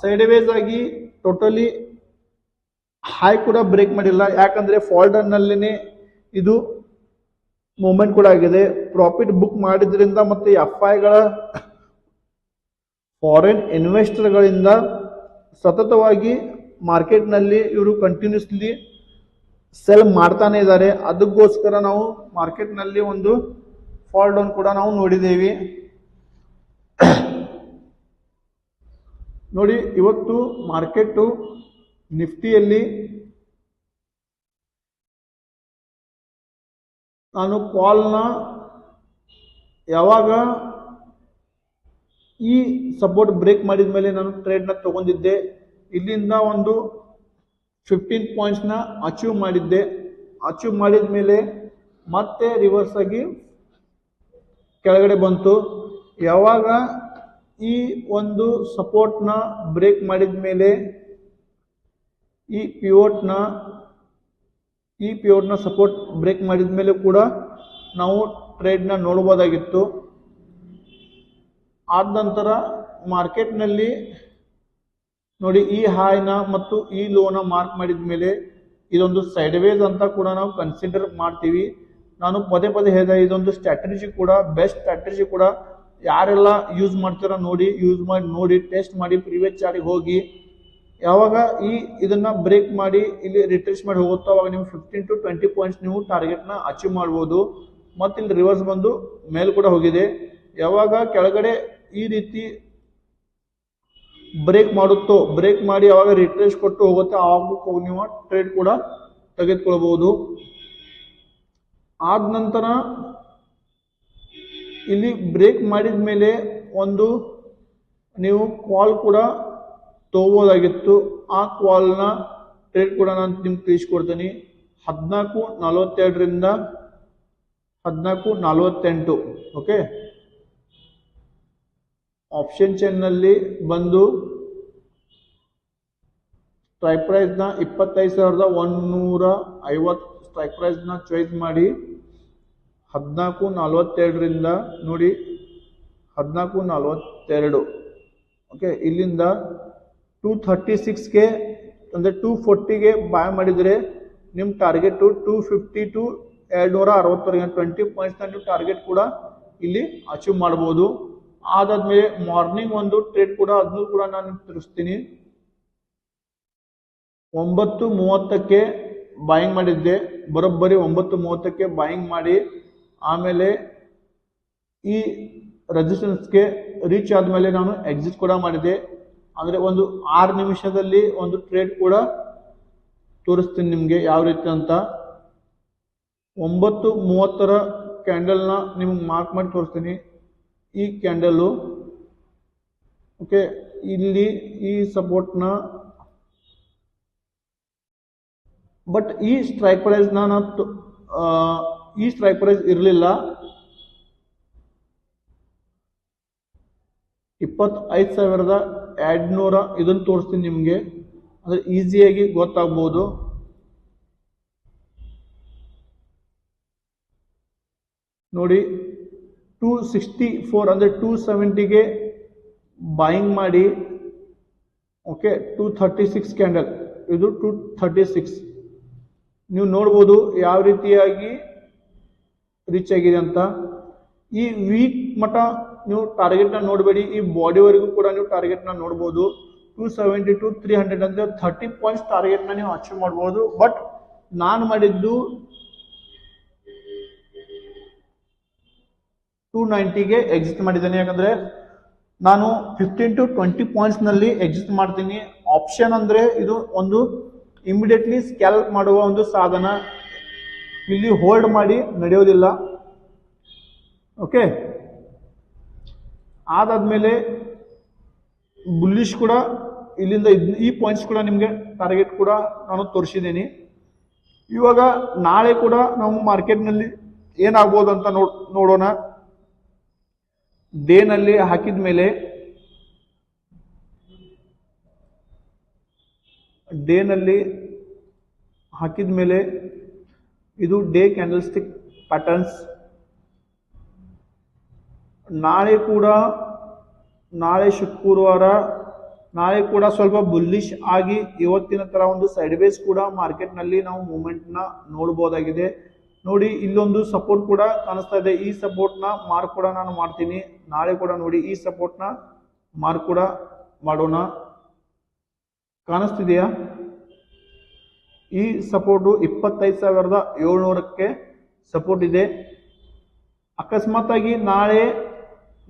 ಸೈಡ್ ವೇಸ್ ಆಗಿ ಟೋಟಲಿ ಹೈ ಕೂಡ ಬ್ರೇಕ್ ಮಾಡಿಲ್ಲ. ಯಾಕಂದರೆ ಫಾಲ್ಡರ್ನಲ್ಲಿನೇ ಇದು ಮೂಮೆಂಟ್ ಕೂಡ ಆಗಿದೆ. ಪ್ರಾಫಿಟ್ ಬುಕ್ ಮಾಡಿದ್ರಿಂದ ಮತ್ತು ಎಫ್ ಐಗಳ ಫಾರಿನ್ ಇನ್ವೆಸ್ಟರ್ಗಳಿಂದ ಸತತವಾಗಿ ಮಾರ್ಕೆಟ್ನಲ್ಲಿ ಇವರು ಕಂಟಿನ್ಯೂಸ್ಲಿ ಸೆಲ್ ಮಾಡ್ತಾನೆ ಇದ್ದಾರೆ. ಅದಕ್ಕೋಸ್ಕರ ನಾವು ಮಾರ್ಕೆಟ್ನಲ್ಲಿ ಒಂದು ಫಾಲ್ ಡೌನ್ ಕೂಡ ನಾವು ನೋಡಿದ್ದೇವೆ. ನೋಡಿ, ಇವತ್ತು ಮಾರ್ಕೆಟು ನಿಫ್ಟಿಯಲ್ಲಿ ನಾನು ಕಾಲ್ನ ಯಾವಾಗ ಈ ಸಪೋರ್ಟ್ ಬ್ರೇಕ್ ಮಾಡಿದ ಮೇಲೆ ನಾನು ಟ್ರೇಡ್ನ ತಗೊಂಡಿದ್ದೆ, ಇಲ್ಲಿಂದ ಒಂದು ಫಿಫ್ಟೀನ್ ಪಾಯಿಂಟ್ಸ್ನ ಅಚೀವ್ ಮಾಡಿದ್ದೆ. ಅಚೀವ್ ಮಾಡಿದ ಮೇಲೆ ಮತ್ತೆ ರಿವರ್ಸ್ ಆಗಿ ಕೆಳಗಡೆ ಬಂತು. ಯಾವಾಗ ಈ ಒಂದು ಸಪೋರ್ಟ್ನ ಬ್ರೇಕ್ ಮಾಡಿದ ಮೇಲೆ ಈ ಪಿವೋಟ್ನ ಈ ಪ್ಯೂರ್ನ ಸಪೋರ್ಟ್ ಬ್ರೇಕ್ ಮಾಡಿದ ಮೇಲೆ ಕೂಡ ನಾವು ಟ್ರೇಡ್ನ ನೋಡ್ಬೋದಾಗಿತ್ತು ಆದ ನಂತರ ಮಾರ್ಕೆಟ್ನಲ್ಲಿ ನೋಡಿ ಈ ಹಾಯ್ನ ಮತ್ತು ಈ ಲೋನ ಮಾರ್ಕ್ ಮಾಡಿದ ಮೇಲೆ ಇದೊಂದು ಸೈಡ್ ವೇಸ್ ಅಂತ ಕೂಡ ನಾವು ಕನ್ಸಿಡರ್ ಮಾಡ್ತೀವಿ. ನಾನು ಪದೇ ಪದೇ ಹೇಳಿದೆ, ಇದೊಂದು ಸ್ಟ್ರಾಟಜಿ ಕೂಡ ಬೆಸ್ಟ್ ಸ್ಟ್ರಾಟಜಿ ಕೂಡ ಯಾರೆಲ್ಲ ಯೂಸ್ ಮಾಡ್ತೀರಾ ನೋಡಿ ಯೂಸ್ ಮಾಡಿ ನೋಡಿ ಟೆಸ್ಟ್ ಮಾಡಿ ಪ್ರಿವೇಟ್ ಚಾರ್ಟಿಗೆ ಹೋಗಿ ಯಾವಾಗ ಈ ಇದನ್ನ ಬ್ರೇಕ್ ಮಾಡಿ ಇಲ್ಲಿ ರಿಟ್ರೇಸ್ ಮಾಡಿ ಹೋಗುತ್ತೋ ಅವಾಗ ನೀವು ಫಿಫ್ಟೀನ್ ಟು ಟ್ವೆಂಟಿ ಪಾಯಿಂಟ್ಸ್ ನೀವು ಟಾರ್ಗೆಟ್ನ ಅಚೀವ್ ಮಾಡ್ಬೋದು. ಮತ್ತು ಇಲ್ಲಿ ರಿವರ್ಸ್ ಬಂದು ಮೇಲ್ ಕೂಡ ಹೋಗಿದೆ. ಯಾವಾಗ ಕೆಳಗಡೆ ಈ ರೀತಿ ಬ್ರೇಕ್ ಮಾಡುತ್ತೋ ಬ್ರೇಕ್ ಮಾಡಿ ಯಾವಾಗ ರಿಟ್ರೇಸ್ ಕೊಟ್ಟು ಹೋಗುತ್ತೆ ಆವಾಗ ನೀವು ಟ್ರೇಡ್ ಕೂಡ ತೆಗೆದುಕೊಳ್ಬಹುದು ಆದ ನಂತರ ಇಲ್ಲಿ ಬ್ರೇಕ್ ಮಾಡಿದ ಮೇಲೆ ಒಂದು ನೀವು ಕಾಲ್ ಕೂಡ ತಗೋಬೋದಾಗಿತ್ತು ಆ ಕಾಲ್ನ ಟ್ರೇಡ್ ಕೂಡ ನಾನು ನಿಮ್ಗೆ ತಿಳಿಸ್ಕೊಡ್ತೀನಿ. ಹದಿನಾಲ್ಕು ನಲವತ್ತೆರಡರಿಂದ ಹದಿನಾಲ್ಕು ನಲವತ್ತೆಂಟು ಓಕೆ ಆಪ್ಷನ್ ಚೆನ್ನಲ್ಲಿ ಬಂದು ಸ್ಟ್ರೈಕ್ ಪ್ರೈಸ್ನ ಇಪ್ಪತ್ತೈದು ಸಾವಿರದ ಒಂದುನೂರ ಐವತ್ತು ಸ್ಟ್ರೈಕ್ ಪ್ರೈಸ್ನ ಚಾಯ್ಸ್ ಮಾಡಿ ಹದಿನಾಲ್ಕು ನಲವತ್ತೆರಡರಿಂದ ನೋಡಿ ಹದಿನಾಲ್ಕು ನಲವತ್ತೆರಡು ಓಕೆ ಇಲ್ಲಿಂದ ಟೂ ಥರ್ಟಿ ಸಿಕ್ಸ್ಗೆ ಅಂದರೆ ಟೂ ಫೋರ್ಟಿಗೆ ಬಾಯ್ ಮಾಡಿದರೆ ನಿಮ್ಮ ಟಾರ್ಗೆಟು ಟೂ ಫಿಫ್ಟಿ ಟು ಎರಡು ನೂರ ಅರವತ್ತವರೆಗೆ ಟ್ವೆಂಟಿ ಪಾಯಿಂಟ್ಸ್ನ ನೀವು ಟಾರ್ಗೆಟ್ ಕೂಡ ಇಲ್ಲಿ ಅಚೀವ್ ಮಾಡ್ಬೋದು. ಅದಾದ್ಮೇಲೆ ಮಾರ್ನಿಂಗ್ ಒಂದು ಟ್ರೇಡ್ ಕೂಡ ಅದನ್ನು ಕೂಡ ನಾನು ತಿಳಿಸ್ತೀನಿ ಒಂಬತ್ತು ಮೂವತ್ತಕ್ಕೆ ಬಾಯಿಂಗ್ ಮಾಡಿದ್ದೆ. ಬರೋಬ್ಬರಿ ಒಂಬತ್ತು ಮೂವತ್ತಕ್ಕೆ ಬಾಯಿಂಗ್ ಮಾಡಿ, ಆಮೇಲೆ ಈ ರೆಸಿಸ್ಟೆನ್ಸ್ಗೆ ರೀಚ್ ಆದಮೇಲೆ ನಾನು ಎಕ್ಸಿಟ್ ಕೂಡ ಮಾಡಿದೆ ಅಂದರೆ ಒಂದು ಆರು ನಿಮಿಷದಲ್ಲಿ ಒಂದು ಟ್ರೇಡ್ ಕೂಡ ತೋರಿಸ್ತೀನಿ ನಿಮಗೆ ಯಾವ ರೀತಿ ಅಂತ. ಒಂಬತ್ತು ಮೂವತ್ತರ ಕ್ಯಾಂಡಲ್ನ ನಿಮ್ಗೆ ಮಾರ್ಕ್ ಮಾಡಿ ತೋರಿಸ್ತೀನಿ ಈ ಕ್ಯಾಂಡಲ್ಲು. ಓಕೆ, ಇಲ್ಲಿ ಈ ಸಪೋರ್ಟ್ನ. ಬಟ್ ಈ ಸ್ಟ್ರೈಕ್ ಪ್ರೈಸ್ನ ತು- ಈ ಸ್ಟ್ರೈಕ್ ಪ್ರೈಸ್ ಇರಲಿಲ್ಲ. ಇಪ್ಪತ್ತೈದು ಸಾವಿರದ ಎರಡ್ನೂರ ಇದನ್ನು ತೋರಿಸ್ತೀನಿ ನಿಮಗೆ. ಅಂದರೆ ಈಸಿಯಾಗಿ ಗೊತ್ತಾಗ್ಬೋದು. ನೋಡಿ ಟೂ ಸಿಕ್ಸ್ಟಿ ಫೋರ್ ಅಂದರೆ ಟೂ ಸೆವೆಂಟಿಗೆ ಬಾಯಿಂಗ್ ಮಾಡಿ. Okay two thirty six candle ಇದು ಟೂ ಥರ್ಟಿ ಸಿಕ್ಸ್ ನೀವು ನೋಡ್ಬೋದು ಯಾವ ರೀತಿಯಾಗಿ ರೀಚ್ ಆಗಿದೆ ಅಂತ. ಈ ವೀಕ್ ಮಟ್ಟ ನೀವು ಟಾರ್ಗೆಟ್ನ ನೋಡಬೇಡಿ. ಈ ಬಾಡಿವರೆಗೂ ಕೂಡ ನೀವು ಟಾರ್ಗೆಟ್ನ ನೋಡ್ಬೋದು. Two seventy to three hundred ಅಂದರೆ ಥರ್ಟಿ ಪಾಯಿಂಟ್ಸ್ ಟಾರ್ಗೆಟ್ನ ನೀವು ಅಚೀವ್ ಮಾಡ್ಬೋದು. ಬಟ್ ನಾನು ಮಾಡಿದ್ದು ಟೂ ನೈಂಟಿಗೆ ಎಕ್ಸಿಟ್ ಮಾಡಿದ್ದೇನೆ. ಯಾಕಂದರೆ ನಾನು ಫಿಫ್ಟೀನ್ ಟು ಟ್ವೆಂಟಿ ಪಾಯಿಂಟ್ಸ್ನಲ್ಲಿ ಎಕ್ಸಿಟ್ ಮಾಡ್ತೀನಿ. ಆಪ್ಷನ್ ಅಂದರೆ ಇದು ಒಂದು ಇಮಿಡಿಯೇಟ್ಲಿ ಸ್ಕ್ಯಾಲ್ಪ್ ಮಾಡುವ ಒಂದು ಸಾಧನ. ಇಲ್ಲಿ ಹೋಲ್ಡ್ ಮಾಡಿ ನಡೆಯೋದಿಲ್ಲ. ಓಕೆ ಅದಾದ್ಮೇಲೆ ಬುಲ್ಲಿಶ್ ಕೂಡ ಇಲ್ಲಿಂದ ಈ ಪಾಯಿಂಟ್ಸ್ ಕೂಡ ನಿಮಗೆ ಟಾರ್ಗೆಟ್ ಕೂಡ ನಾನು ತೋರಿಸಿದ್ದೀನಿ. ಇವಾಗ ನಾಳೆ ಕೂಡ ನಾವು ಮಾರ್ಕೆಟ್ನಲ್ಲಿ ಏನಾಗ್ಬೋದು ಅಂತ ನೋಡ್ ನೋಡೋಣ. ಡೇನಲ್ಲಿ ಹಾಕಿದ ಮೇಲೆ ಡೇನಲ್ಲಿ ಹಾಕಿದ ಮೇಲೆ ಇದು ಡೇ ಕ್ಯಾಂಡಲ್ ಸ್ಟಿಕ್ ಪ್ಯಾಟರ್ನ್ಸ್ ನಾಳೆ ಕೂಡ, ನಾಳೆ ಶುಕ್ರವಾರ, ನಾಳೆ ಕೂಡ ಸ್ವಲ್ಪ ಬುಲ್ಲಿಶ್ ಆಗಿ ಇವತ್ತಿನ ತರ ಒಂದು ಸೈಡ್ ವೇಸ್ ಕೂಡ ಮಾರ್ಕೆಟ್ನಲ್ಲಿ ನಾವು ಮೂಮೆಂಟ್ನ ನೋಡ್ಬೋದಾಗಿದೆ. ನೋಡಿ, ಇಲ್ಲೊಂದು ಸಪೋರ್ಟ್ ಕೂಡ ಕಾಣಿಸ್ತಾ ಇದೆ. ಈ ಸಪೋರ್ಟ್ನ ಮಾರ್ಕ್ ಕೂಡ ನಾನು ಮಾಡ್ತೀನಿ. ನಾಳೆ ಕೂಡ ನೋಡಿ, ಈ ಸಪೋರ್ಟ್ನ ಮಾರ್ಕ್ ಕೂಡ ಮಾಡೋಣ. ಕಾಣಿಸ್ತಿದೆಯಾ? ಈ ಸಪೋರ್ಟು ಇಪ್ಪತ್ತೈದು ಸಾವಿರದ ಏಳ್ನೂರಕ್ಕೆ ಸಪೋರ್ಟ್ ಇದೆ. ಅಕಸ್ಮಾತ್ ಆಗಿ ನಾಳೆ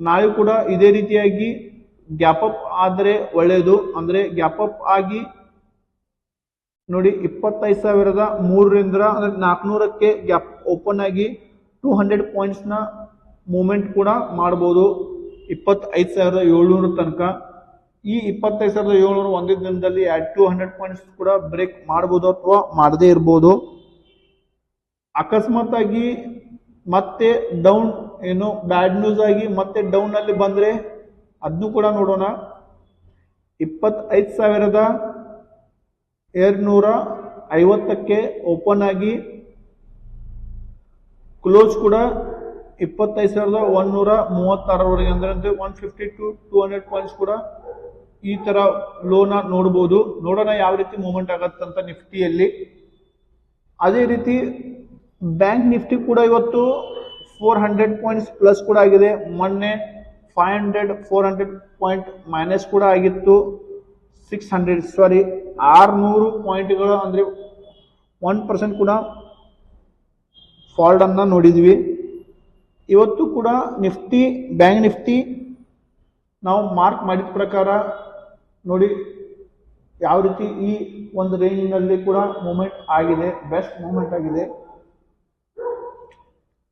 ನಾಳೆ ಕೂಡ ಇದೇ ರೀತಿಯಾಗಿ ಗ್ಯಾಪ್ ಅಪ್ ಆದರೆ ಒಳ್ಳೆಯದು ಅಂದರೆ ಗ್ಯಾಪ್ ಅಪ್ ಆಗಿ ನೋಡಿ ಇಪ್ಪತ್ತೈದು ಸಾವಿರದ ಮೂರರಿಂದ ಅಂದರೆ ನಾಲ್ಕುನೂರಕ್ಕೆ ಗ್ಯಾಪ್ ಓಪನ್ ಆಗಿ ಟೂ ಹಂಡ್ರೆಡ್ ಪಾಯಿಂಟ್ಸ್ನ ಮೂಮೆಂಟ್ ಕೂಡ ಮಾಡ್ಬೋದು. ಇಪ್ಪತ್ತೈದು ಸಾವಿರದ ಏಳ್ನೂರ ತನಕ. ಈ ಇಪ್ಪತ್ತೈದು ಸಾವಿರದ ಏಳ್ನೂರ ಒಂದೇ ದಿನದಲ್ಲಿ ಟು ಹಂಡ್ರೆಡ್ ಪಾಯಿಂಟ್ಸ್ ಕೂಡ ಬ್ರೇಕ್ ಮಾಡ್ಬೋದು ಅಥವಾ ಮಾಡದೇ ಇರ್ಬೋದು. ಅಕಸ್ಮಾತ್ ಆಗಿ ಮತ್ತೆ ಡೌನ್ ಏನು ಬ್ಯಾಡ್ ನ್ಯೂಸ್ ಆಗಿ ಮತ್ತೆ ಡೌನ್ ಬಂದರೆ ಅದನ್ನು ಕೂಡ ನೋಡೋಣ. ಇಪ್ಪತ್ತೈದು ಸಾವಿರದ ಏರ್ನೂರ ಐವತ್ತಕ್ಕೆ ಓಪನ್ ಆಗಿ ಕ್ಲೋಸ್ ಕೂಡ ಇಪ್ಪತ್ತೈದು ಸಾವಿರದ ಒಂದೂರ ಮೂವತ್ತಾರರವರೆಗೆ ಅಂದ್ರೆ one fifty to two hundred points ಕೂಡ ಈ ತರ ಲೋನ ನೋಡ್ಬೋದು. ನೋಡೋಣ ಯಾವ ರೀತಿ ಮೂವ್ಮೆಂಟ್ ಆಗತ್ತಂತ ನಿಫ್ಟಿಯಲ್ಲಿ. ಅದೇ ರೀತಿ ಬ್ಯಾಂಕ್ ನಿಫ್ಟಿ ಕೂಡ ಇವತ್ತು ಫೋರ್ ಹಂಡ್ರೆಡ್ ಪಾಯಿಂಟ್ಸ್ ಪ್ಲಸ್ ಕೂಡ ಆಗಿದೆ. ಮೊನ್ನೆ five hundred four hundred point minus ಕೂಡ ಆಗಿತ್ತು. ಸಿಕ್ಸ್ ಹಂಡ್ರೆಡ್ ಸಾರಿ ಆರುನೂರು ಪಾಯಿಂಟ್ಗಳು ಅಂದರೆ ಒನ್ ಪರ್ಸೆಂಟ್ ಕೂಡ ಫಾಲ್ಡ್ ಅನ್ನ ನೋಡಿದ್ವಿ. ಇವತ್ತು ಕೂಡ ನಿಫ್ಟಿ, ಬ್ಯಾಂಕ್ ನಿಫ್ಟಿ ನಾವು ಮಾರ್ಕ್ ಮಾಡಿದ ಪ್ರಕಾರ ನೋಡಿ ಯಾವ ರೀತಿ ಈ ಒಂದು ರೇಂಜ್ನಲ್ಲಿ ಕೂಡ ಮೂಮೆಂಟ್ ಆಗಿದೆ. ಬೆಸ್ಟ್ ಮೂಮೆಂಟ್ ಆಗಿದೆ.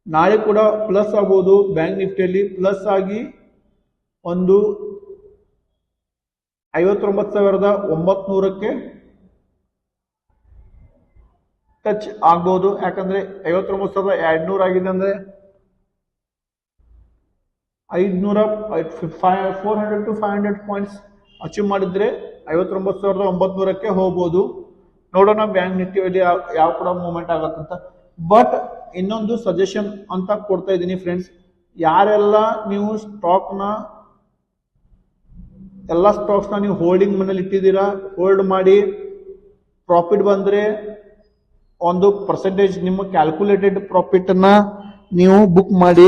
ನಾಳೆ ಕೂಡ ಪ್ಲಸ್ ಆಗ್ಬೋದು ಬ್ಯಾಂಕ್ ನಿಫ್ಟಿಯಲ್ಲಿ ಪ್ಲಸ್ ಆಗಿ ಒಂದು ಐವತ್ತೊಂಬತ್ತು ಸಾವಿರದ ಒಂಬತ್ನೂರಕ್ಕೆ ಟಚ್ ಆಗ್ಬೋದು. ಯಾಕಂದ್ರೆ ಐವತ್ತೊಂಬತ್ತು ಸಾವಿರದ ಎರಡ್ನೂರ ಆಗಿದೆ ಅಂದ್ರೆ ಐದ್ನೂರ four hundred to five hundred points achieve ಮಾಡಿದ್ರೆ ಐವತ್ತೊಂಬತ್ತು ಸಾವಿರದ ಒಂಬತ್ನೂರಕ್ಕೆ ಹೋಗ್ಬೋದು. ನೋಡೋಣ ಬ್ಯಾಂಕ್ ನಿಫ್ಟಿಯಲ್ಲಿ ಯಾವ ಯಾವ ಕೂಡ ಮೂವ್ಮೆಂಟ್ ಆಗತ್ತಂತ. ಬಟ್ ಇನ್ನೊಂದು ಸಜೆಷನ್ ಅಂತ ಕೊಡ್ತಾ ಇದ್ದೀನಿ ಫ್ರೆಂಡ್ಸ್ ಯಾರೆಲ್ಲ ನೀವು ಸ್ಟಾಕ್ನ ಎಲ್ಲ ಸ್ಟಾಕ್ಸ್ನ ನೀವು ಹೋಲ್ಡಿಂಗ್ ಮನೇಲಿ ಇಟ್ಟಿದ್ದೀರಾ ಹೋಲ್ಡ್ ಮಾಡಿ ಪ್ರಾಫಿಟ್ ಬಂದರೆ ಒಂದು ಪರ್ಸೆಂಟೇಜ್ ನಿಮ್ಮ ಕ್ಯಾಲ್ಕುಲೇಟೆಡ್ ಪ್ರಾಫಿಟನ್ನ ನೀವು ಬುಕ್ ಮಾಡಿ.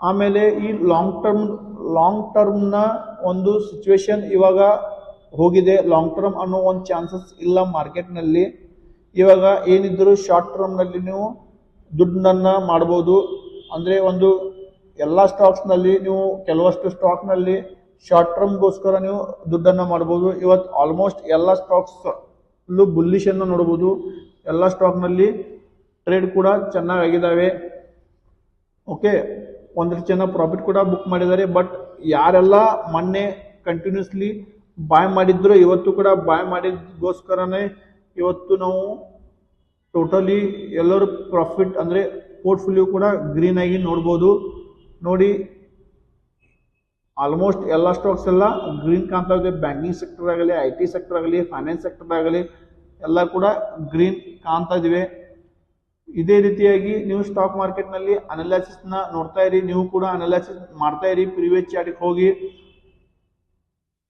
ಆಮೇಲೆ ಈ ಲಾಂಗ್ ಟರ್ಮ್ ಲಾಂಗ್ ಟರ್ಮ್ನ ಒಂದು ಸಿಚುವೇಶನ್ ಇವಾಗ ಹೋಗಿದೆ. ಲಾಂಗ್ ಟರ್ಮ್ ಅನ್ನೋ ಒಂದು ಚಾನ್ಸಸ್ ಇಲ್ಲ ಮಾರ್ಕೆಟ್ನಲ್ಲಿ ಇವಾಗ ಏನಿದ್ರು ಶಾರ್ಟ್ ಟರ್ಮ್ನಲ್ಲಿ ನೀವು ದುಡ್ಡನ್ನ ಮಾಡ್ಬೋದು. ಅಂದರೆ ಒಂದು ಎಲ್ಲ ಸ್ಟಾಕ್ಸ್ನಲ್ಲಿ ನೀವು ಕೆಲವಷ್ಟು ಸ್ಟಾಕ್ನಲ್ಲಿ ಶಾರ್ಟ್ ಟರ್ಮ್ಗೋಸ್ಕರ ನೀವು ದುಡ್ಡನ್ನು ಮಾಡ್ಬೋದು. ಇವತ್ತು ಆಲ್ಮೋಸ್ಟ್ ಎಲ್ಲ ಸ್ಟಾಕ್ಸ್ ಬುಲ್ಲಿಶನ್ನು ನೋಡ್ಬೋದು. ಎಲ್ಲ ಸ್ಟಾಕ್ನಲ್ಲಿ ಟ್ರೇಡ್ ಕೂಡ ಚೆನ್ನಾಗಿದ್ದಾವೆ ಓಕೆ ಒಂದಷ್ಟು ಜನ ಪ್ರಾಫಿಟ್ ಕೂಡ ಬುಕ್ ಮಾಡಿದ್ದಾರೆ. ಬಟ್ ಯಾರೆಲ್ಲ ಮೊನ್ನೆ ಕಂಟಿನ್ಯೂಸ್ಲಿ ಬಾಯ್ ಮಾಡಿದ್ರು, ಇವತ್ತು ಕೂಡ ಬಾಯ್ ಮಾಡಿದಗೋಸ್ಕರನೇ ಇವತ್ತು ನಾವು ಟೋಟಲಿ ಎಲ್ಲರೂ ಪ್ರಾಫಿಟ್ ಅಂದರೆ ಪೋರ್ಟ್ಫೋಲಿಯೋ ಕೂಡ ಗ್ರೀನ್ ಆಗಿ ನೋಡ್ಬೋದು. ನೋಡಿ ಆಲ್ಮೋಸ್ಟ್ ಎಲ್ಲ ಸ್ಟಾಕ್ಸ್ ಎಲ್ಲ ಗ್ರೀನ್ ಕಾಣ್ತಾ ಇದೆ ಬ್ಯಾಂಕಿಂಗ್ ಸೆಕ್ಟರ್ ಆಗಲಿ ಐ ಟಿ ಸೆಕ್ಟರ್ ಆಗಲಿ ಫೈನಾನ್ಸ್ ಸೆಕ್ಟರ್ ಆಗಲಿ, ಎಲ್ಲ ಕೂಡ ಗ್ರೀನ್ ಕಾಣ್ತಾ ಇದ್ದೀವಿ ಇದೇ ರೀತಿಯಾಗಿ ನೀವು ಸ್ಟಾಕ್ ಮಾರ್ಕೆಟ್ನಲ್ಲಿ ಅನಲೈಸಿಸ್ನ ನೋಡ್ತಾ ಇರಿ. ನೀವು ಕೂಡ ಅನಾಲಿಸಿಸ್ ಮಾಡ್ತಾ ಇರಿ. ಪ್ರಿವಿಯಸ್ ಚಾರ್ಟಿಗೆ ಹೋಗಿ.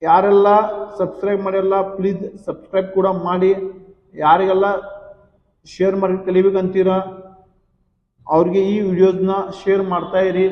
ಯಾರೆಲ್ಲ ಸಬ್ಸ್ಕ್ರೈಬ್ ಮಾಡಿರಲ್ಲ ಪ್ಲೀಸ್ ಸಬ್ಸ್ಕ್ರೈಬ್ ಕೂಡ ಮಾಡಿ. ಯಾರಿಗೆಲ್ಲ ಶೇರ್ ಮಾರ್ಕೆಟ್ ಕಲಿಬೇಕಂತೀರ ಅವ್ರಿಗೆ ಈ ವಿಡಿಯೋಸ್ನ ಶೇರ್ ಮಾಡ್ತಾ ಇರಿ.